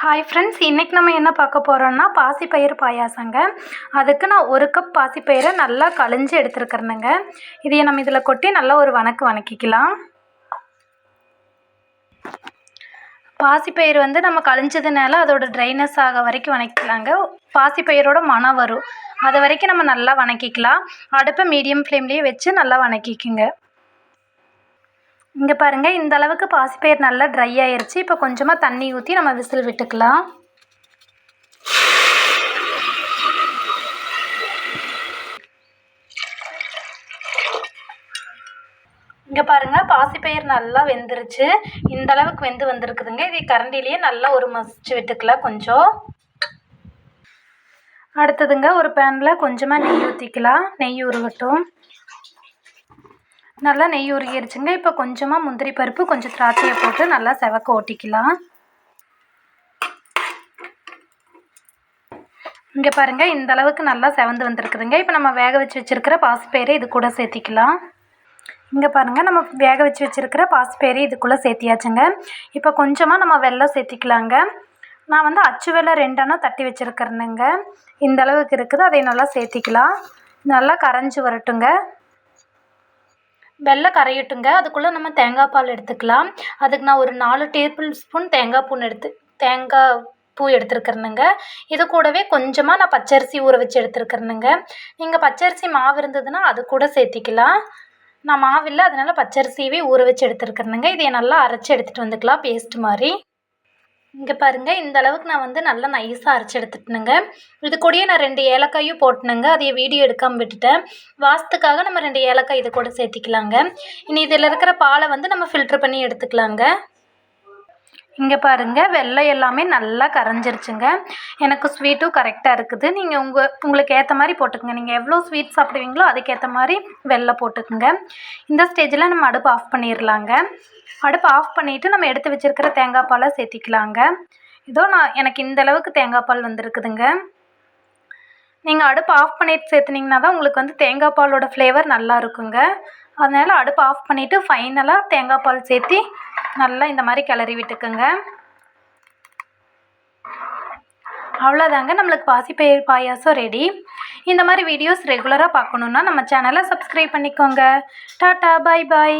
Hi friends இன்றைக்கி நம்ம என்ன பார்க்க போகிறோம்னா பாசிப்பயிறு பாயாசங்க. அதுக்கு நான் ஒரு கப் பாசிப்பயிரை நல்லா கழிஞ்சு எடுத்துருக்கிறேனுங்க. இதையை நம்ம இதில் கொட்டி நல்லா ஒரு வணக்கு வணக்கிக்கலாம். பாசிப்பயிறு வந்து நம்ம கழிஞ்சதுனால அதோட ட்ரைனஸ் ஆக வரைக்கும் வணக்கிக்கலாங்க பாசிப்பயிரோட மனம் வரும். அது வரைக்கும் நம்ம நல்லா வணக்கிக்கலாம். அடுப்பை மீடியம் ஃப்ளேம்லேயே வச்சு நல்லா வணக்கிக்குங்க. இங்கே பாருங்கள் இந்த அளவுக்கு பாசிப்பயிர் நல்லா ட்ரை ஆயிடுச்சு இப்போ கொஞ்சமாக தண்ணி ஊற்றி நம்ம விசில் விட்டுக்கலாம். இங்கே பாருங்கள் பாசிப்பயிர் நல்லா வெந்துருச்சு. இந்த அளவுக்கு வெந்து வந்திருக்குதுங்க. இதை கரண்டிலேயே நல்லா ஒரு மசிச்சு விட்டுக்கலாம் கொஞ்சம். அடுத்ததுங்க ஒரு பேனில் கொஞ்சமாக நெய் ஊற்றிக்கலாம் நெய் உருகட்டும் நல்லா நெய் உருகிருச்சுங்க. இப்போ கொஞ்சமாக முந்திரி பருப்பு கொஞ்சம் திராட்சையை போட்டு நல்லா செவக்க ஓட்டிக்கலாம். இங்கே பாருங்கள் இந்த அளவுக்கு நல்லா செவந்து வந்திருக்குதுங்க. இப்போ நம்ம வேக வச்சு வச்சுருக்கிற பாசிப்பயிரை இது கூட சேர்த்திக்கலாம். இங்கே பாருங்கள் நம்ம வேக வச்சு வச்சுருக்கிற பாசிப்பயிறு இதுக்குள்ளே சேர்த்தியாச்சுங்க. இப்போ கொஞ்சமாக நம்ம வெள்ளம் சேர்த்திக்கலாங்க. நான் வந்து அச்சு வெள்ளை ரெண்டெண்ணா தட்டி வச்சுருக்கிறேனுங்க. இந்த அளவுக்கு இருக்குது அதை நல்லா சேர்த்திக்கலாம். நல்லா கரைஞ்சி வரட்டுங்க. வெள்ளை கரையட்டுங்க. அதுக்குள்ளே நம்ம தேங்காய் பால் எடுத்துக்கலாம். அதுக்கு நான் ஒரு நாலு டேபிள் ஸ்பூன் தேங்காய் பூ எடுத்து தேங்காய் பூ எடுத்துருக்கிறேனுங்க. இது கூடவே கொஞ்சமாக நான் பச்சரிசி ஊற வச்சு எடுத்துருக்கிறேனுங்க. நீங்கள் பச்சரிசி மாவு இருந்ததுன்னா அது கூட சேர்த்திக்கலாம். நான் மாவில்லை அதனால் பச்சரிசியவே ஊற வச்சு எடுத்துருக்கிறேனுங்க. இதை நல்லா அரைச்சி எடுத்துகிட்டு வந்துக்கலாம் பேஸ்ட் மாதிரி. இங்கே பாருங்கள் இந்த அளவுக்கு நான் வந்து நல்லா நைஸாக அரைச்சி எடுத்துட்டேனுங்க. இது கூடயே நான் ரெண்டு ஏலக்காயும் போட்டுனுங்க. அதையே வீடியோ எடுக்காமல் விட்டுட்டேன். வாசத்துக்காக நம்ம ரெண்டு ஏலக்காய் இது கூட சேர்த்திக்கலாங்க. இனி இதில் இருக்கிற பாலை வந்து நம்ம ஃபில்ட்ரு பண்ணி எடுத்துக்கலாங்க. இங்கே பாருங்கள் வெள்ளை எல்லாமே நல்லா கரைஞ்சிருச்சுங்க. எனக்கு ஸ்வீட்டும் கரெக்டாக இருக்குது. நீங்கள் உங்கள் உங்களுக்கு ஏற்ற மாதிரி போட்டுக்கோங்க. நீங்கள் எவ்வளோ ஸ்வீட் சாப்பிடுவீங்களோ அதுக்கேற்ற மாதிரி வெள்ளை போட்டுக்குங்க. இந்த ஸ்டேஜில் நம்ம அடுப்பு ஆஃப் பண்ணிடலாங்க அடுப்பு ஆஃப் பண்ணிவிட்டு நம்ம எடுத்து வச்சுருக்கிற தேங்காய் பாலை சேர்த்திக்கலாங்க. இதோ நான் எனக்கு இந்த அளவுக்கு தேங்காய் பால் வந்திருக்குதுங்க. நீங்கள் அடுப்பு ஆஃப் பண்ணிட்டு சேர்த்துனிங்கன்னா தான் உங்களுக்கு வந்து தேங்காய் பாலோட ஃப்ளேவர் நல்லா இருக்குங்க. அதனால் அடுப்பு ஆஃப் பண்ணிவிட்டு ஃபைனலாக தேங்காய் பால் சேர்த்தி நல்லா இந்த மாதிரி கிளறி விட்டுக்குங்க. அவ்வளோதாங்க நம்மளுக்கு பாசிப்பயிர் பாயாசம் ரெடி இந்த மாதிரி வீடியோஸ் ரெகுலராக பார்க்கணுன்னா நம்ம சேனலை சப்ஸ்கிரைப் பண்ணிக்கோங்க. டாட்டா பாய் பாய்